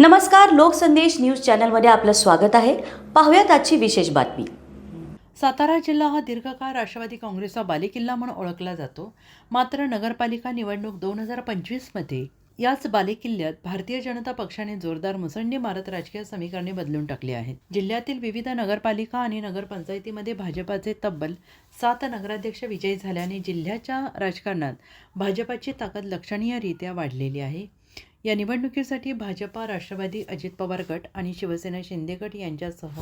नमस्कार लोकसंदेश न्यूज चॅनलमध्ये आपलं स्वागत आहे. पाहूयात आजची विशेष बातमी. सातारा जिल्हा हा दीर्घकाळ राष्ट्रवादी काँग्रेसचा बालेकिल्ला म्हणून ओळखला जातो. मात्र नगरपालिका निवडणूक दोन हजार पंचवीसमध्ये याच बालेकिल्ल्यात भारतीय जनता पक्षाने जोरदार मुसंडी मारत राजकीय समीकरणे बदलून टाकली आहेत. जिल्ह्यातील विविध नगरपालिका आणि नगरपंचायतीमध्ये भाजपाचे तब्बल सात नगराध्यक्ष विजयी झाल्याने जिल्ह्याच्या राजकारणात भाजपाची ताकद लक्षणीयरित्या वाढलेली आहे. या निवडणुकीसाठी भाजपा राष्ट्रवादी अजित पवार गट आणि शिवसेना शिंदे गट यांच्यासह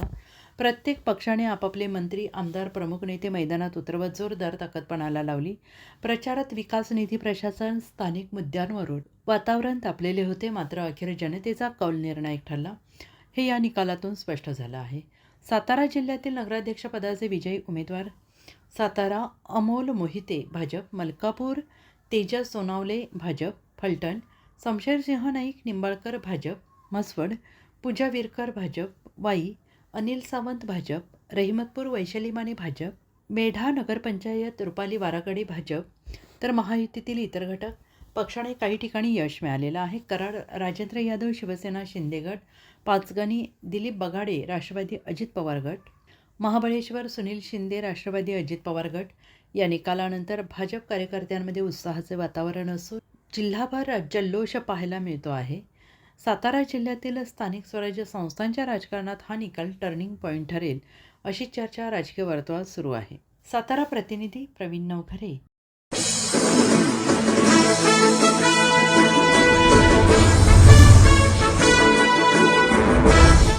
प्रत्येक पक्षाने आपापले मंत्री आमदार प्रमुख नेते मैदानात उतरवत जोरदार ताकदपणाला लावली. प्रचारात विकास निधी प्रशासन स्थानिक मुद्द्यांवरून वातावरण तापलेले होते मात्र अखेर जनतेचा कौल निर्णायक ठरला. हे या निकालातून स्पष्ट झालं आहे. सातारा जिल्ह्यातील नगराध्यक्षपदाचे विजयी उमेदवार सातारा अमोल मोहिते भाजप मलकापूर तेजस सोनावले भाजप फलटण शमशेरसिंह नाईक निंबाळकर भाजप म्हसवड पूजा विरकर भाजप वाई अनिल सावंत भाजप रहिमतपूर वैशाली माने भाजप मेढा नगरपंचायत रुपाली वाराकडे भाजप तर महायुतीतील इतर घटक पक्षाने काही ठिकाणी यश मिळालेलं आहे. कराड राजेंद्र यादव शिवसेना शिंदे गट पाचगणी दिलीप बगाडे राष्ट्रवादी अजित पवार गट महाबळेश्वर सुनील शिंदे राष्ट्रवादी अजित पवार गट या निकालानंतर भाजप कार्यकर्त्यांमध्ये उत्साहाचे वातावरण असून जिल्हाभर जल्लोष पाहायला मिळतो आहे. सातारा जिल्ह्यातील स्थानिक स्वराज्य संस्थांच्या राजकारणात हा निकाल टर्निंग पॉईंट ठरेल अशी चर्चा राजकीय वर्तुळात सुरू आहे. सातारा प्रतिनिधी प्रवीण नवखरे.